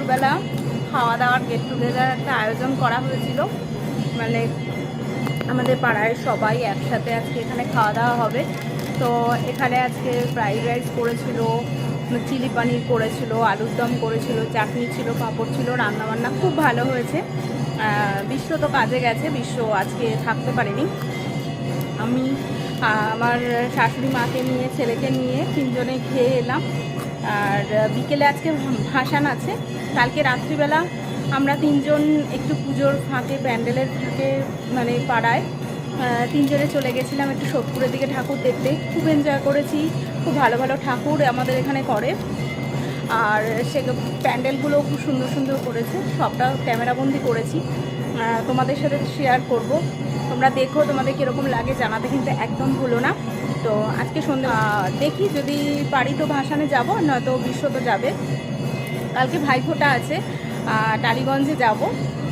দুপুরবেলা খাওয়া দাওয়ার গেট টুগেদার একটা আয়োজন করা হয়েছিল। মানে আমাদের পাড়ায় সবাই একসাথে আজকে এখানে খাওয়া দাওয়া হবে। তো এখানে আজকে ফ্রাইড রাইস করেছিল চিলি পানির করেছিল, আলুর দম করেছিল, চাটনি ছিল, পাঁপড় ছিল, রান্নাবান্না খুব ভালো হয়েছে। বিশ্ব তো কাজে গেছে, বিশ্ব আজকে থাকতে পারেনি। আমি আমার শাশুড়ি মাকে নিয়ে, ছেলেকে নিয়ে তিনজনে খেয়ে এলাম। আর বিকেলে আজকে ভাসান আছে। কালকে রাত্রিবেলা আমরা তিনজন একটু পুজোর ফাঁকে প্যান্ডেলের ফাঁকে মানে পাড়ায় তিনজনে চলে গেছিলাম একটু সোদপুরের দিকে ঠাকুর দেখতে। খুব এনজয় করেছি, খুব ভালো ভালো ঠাকুর আমাদের এখানে করে। আর সে প্যান্ডেলগুলো খুব সুন্দর সুন্দর করেছে, সবটা ক্যামেরাবন্দি করেছি। তোমাদের সাথে শেয়ার করব। তোমরা দেখো তোমাদের কীরকম লাগে, জানাতে কিন্তু একদম ভুলো না। তো আজকে সন্ধ্যা দেখি যদি পারি তো ভাসানে যাব, নয়তো বিশ্ব তো যাবে। কালকে ভাইফোঁটা আছে টালিগঞ্জে যাব।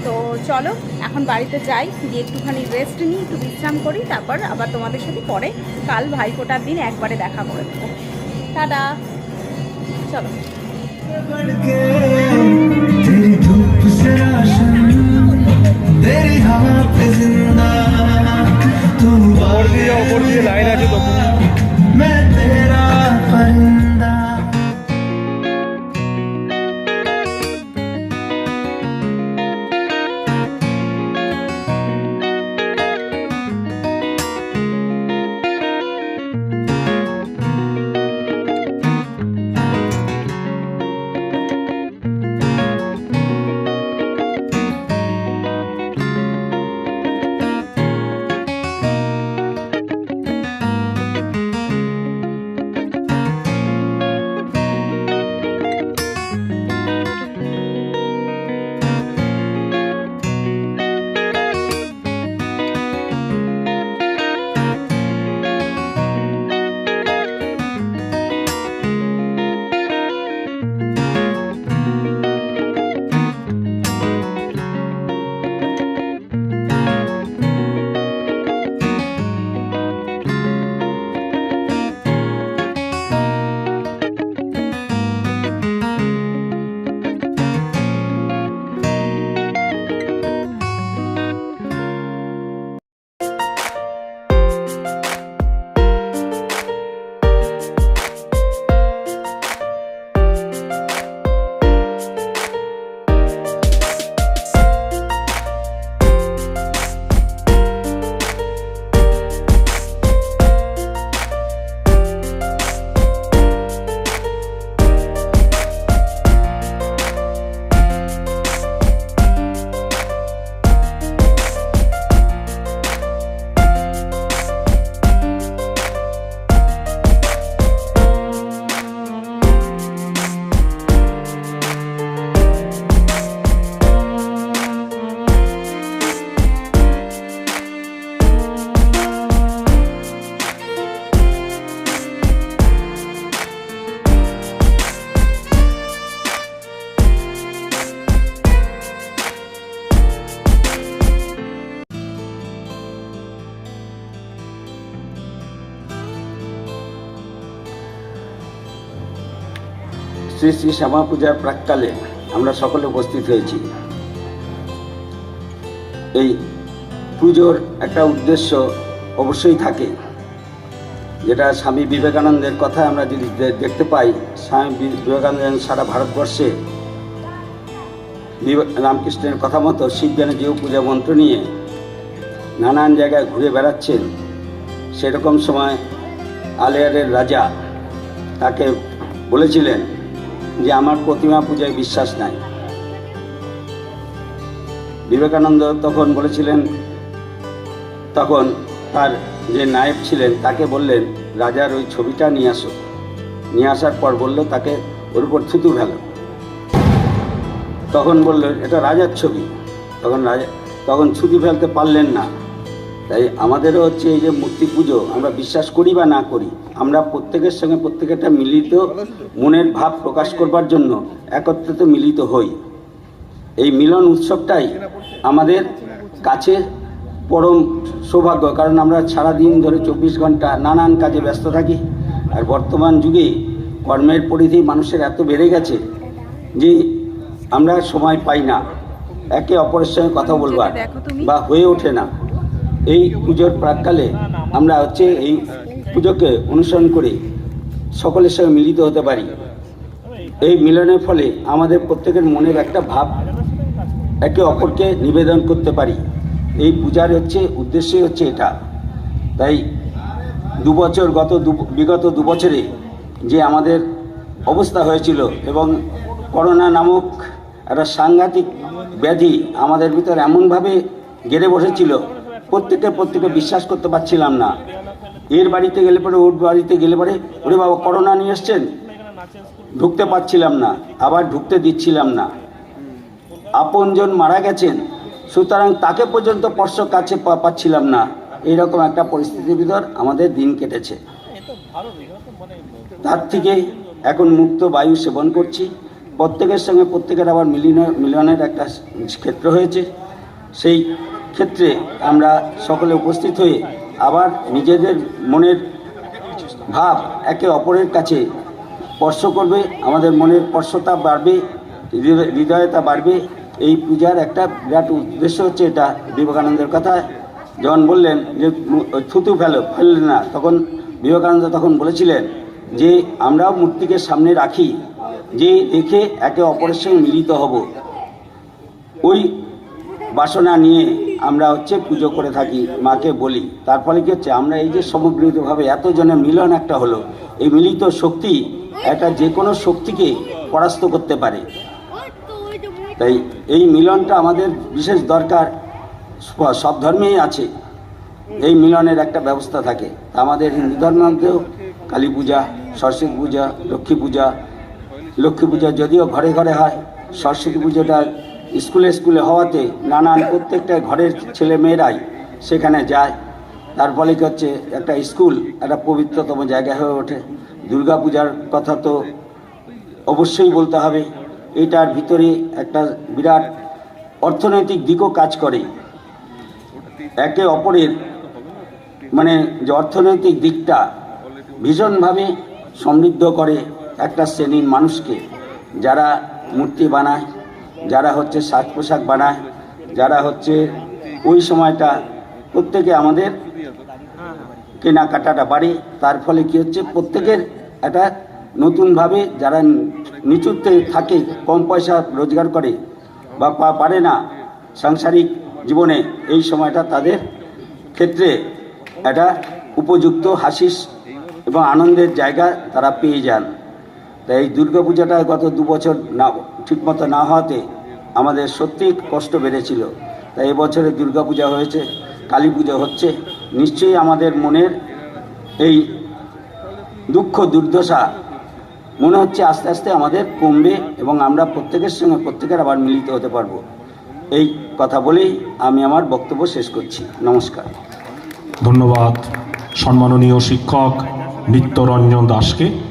তো চলো, এখন বাড়িতে যাই, গিয়ে একটুখানি রেস্ট নিই, একটু বিশ্রাম করি, তারপর আবার তোমাদের সাথে পরে কাল ভাইফোঁটার দিন একবারে দেখা করে দেবো টাটা। চলো। শ্রী শ্রী শ্যামা পূজার প্রাককালে আমরা সকলে উপস্থিত হয়েছি। এই পুজোর একটা উদ্দেশ্য অবশ্যই থাকে, যেটা স্বামী বিবেকানন্দের কথা আমরা যদি দেখতে পাই, স্বামী বিবেকানন্দ সারা ভারতবর্ষে রামকৃষ্ণের কথা মতো শিবজ্ঞানে জিও পূজা মন্ত্র নিয়ে নানান জায়গায় ঘুরে বেড়াচ্ছেন, সেরকম সময় আলিয়ারের রাজা তাকে বলেছিলেন যে আমার প্রতিমা পূজায় বিশ্বাস নাই। বিবেকানন্দ তখন বলেছিলেন, তখন তার যে নায়েব ছিলেন, তাকে বললেন, রাজার ওই ছবিটা নিয়ে আসো। নিয়ে আসার পর বলল, তাকে ওর উপর থুতু ফেলো। তখন বলল, এটা রাজার ছবি। তখন রাজা, তখন ছুটি ফেলতে পারলেন না। তাই আমাদেরও হচ্ছে এই যে মূর্তি পুজো, আমরা বিশ্বাস করি বা না করি আমরা প্রত্যেকের সঙ্গে প্রত্যেকেরটা মিলিত মনের ভাব প্রকাশ করবার জন্য একত্রিত মিলিত হই। এই মিলন উৎসবটাই আমাদের কাছে পরম সৌভাগ্য কারণ আমরা সারাদিন ধরে চব্বিশ ঘণ্টা নানান কাজে ব্যস্ত থাকি। আর বর্তমান যুগে কর্মের পরিধি মানুষের এত বেড়ে গেছে যে আমরা সময় পাই না। একে অপরের সঙ্গে কথা বলবার বা হয়ে ওঠে না। এই পুজোর প্রাককালে আমরা হচ্ছে এই পুজোকে অনুসরণ করে সকলের সঙ্গে মিলিত হতে পারি। এই মিলনের ফলে আমাদের প্রত্যেকের মনের একটা ভাব একে অপরকে নিবেদন করতে পারি। এই পূজার হচ্ছে, উদ্দেশ্যই হচ্ছে এটা। তাই দু বছর গত দু, বিগত দু বছরে যে আমাদের অবস্থা হয়েছিল এবং করোনা নামক একটা সাংঘাতিক ব্যাধি আমাদের ভিতর এমনভাবে গেড়ে বসেছিল, প্রত্যেকে প্রত্যেকে বিশ্বাস করতে পারছিলাম না। এর বাড়িতে গেলে পরে, ওর বাড়িতে গেলে পরে, ওরে বাবা, করোনা নিয়ে এসছেন? ঢুকতে পারছিলাম না, আবার ঢুকতে দিচ্ছিলাম না। আপনজন মারা গেছেন, সুতরাং তাকে পর্যন্ত স্পর্শ কাছে পাচ্ছিলাম না। এইরকম একটা পরিস্থিতির ভিতর আমাদের দিন কেটেছে। তার থেকে এখন মুক্ত বায়ু সেবন করছি। প্রত্যেকের সঙ্গে প্রত্যেকের আবার মিলিন, মিলনের একটা ক্ষেত্র হয়েছে। সেই ক্ষেত্রে আমরা সকলে উপস্থিত হয়ে আবার নিজেদের মনের ভাব একে অপরের কাছে স্পর্শ করবে, আমাদের মনের স্পর্শতা বাড়বে, হৃদয়- হৃদয়তা বাড়বে। এই পূজার একটা বিরাট উদ্দেশ্য হচ্ছে এটা। বিবেকানন্দের কথা যখন বললেন যে, থুতু ফেলো ফেললেন না, তখন বিবেকানন্দ তখন বলেছিলেন যে, আমরাও মূর্তিকে সামনে রাখি, যে দেখে একে অপরের সঙ্গে মিলিত হব। ওই বাসনা নিয়ে আমরা হচ্ছে পুজো করে থাকি, মাকে বলি। তার ফলে কী হচ্ছে, আমরা এই যে সমগ্রিতভাবে এতজনের মিলন একটা হলো, এই মিলিত শক্তি একটা যে কোনো শক্তিকে পরাস্ত করতে পারে। তাই এই মিলনটা আমাদের বিশেষ দরকার, সব ধর্মেই আছে। এই মিলনের একটা ব্যবস্থা থাকে। আমাদের হিন্দু ধর্মেও কালী পূজা, সরস্বতী পূজা, লক্ষ্মী পূজা লক্ষ্মী পূজা যদিও ঘরে ঘরে হয়, সরস্বতী পুজোটা স্কুলে স্কুলে হওয়াতে নানান প্রত্যেকটা ঘরের ছেলে মেয়েরাই সেখানে যায়। তার ফলে কি হচ্ছে, একটা স্কুল একটা পবিত্রতম জায়গা হয়ে ওঠে। দুর্গা পূজার কথা তো অবশ্যই বলতে হবে। এটার ভিতরে একটা বিরাট অর্থনৈতিক দিকও কাজ করে। একে অপরের মানে যে অর্থনৈতিক দিকটা ভীষণভাবে সমৃদ্ধ করে একটা শ্রেণির মানুষকে যারা মূর্তি বানায় যারা হচ্ছে সাজ পোশাক বানায়, যারা হচ্ছে ওই সময়টা প্রত্যেকে আমাদের কেনাকাটাটা বাড়ে, তার ফলে কি হচ্ছে প্রত্যেকের একটা নতুনভাবে যারা নিচুতে থাকে, কম পয়সা রোজগার করে বা পারে না সাংসারিক জীবনে, এই সময়টা তাদের ক্ষেত্রে একটা উপযুক্ত হাসিস এবং আনন্দের জায়গা তারা পেয়ে যান। তাই এই দুর্গাপূজাটা গত দু বছর না, ঠিকমতো না হওয়াতে আমাদের সত্যি কষ্ট বেড়েছিল। তাই এবছরে দুর্গাপূজা হয়েছে, কালী পুজো হচ্ছে। নিশ্চয়ই আমাদের মনের এই দুঃখ, দুর্দশা মনে হচ্ছে আস্তে আস্তে আমাদের কমবে এবং আমরা প্রত্যেকের সঙ্গে প্রত্যেকের আবার মিলিত হতে পারব। এই কথা বলেই আমি আমার বক্তব্য শেষ করছি। নমস্কার। ধন্যবাদ। সম্মাননীয় শিক্ষক নিত্যরঞ্জন দাসকে।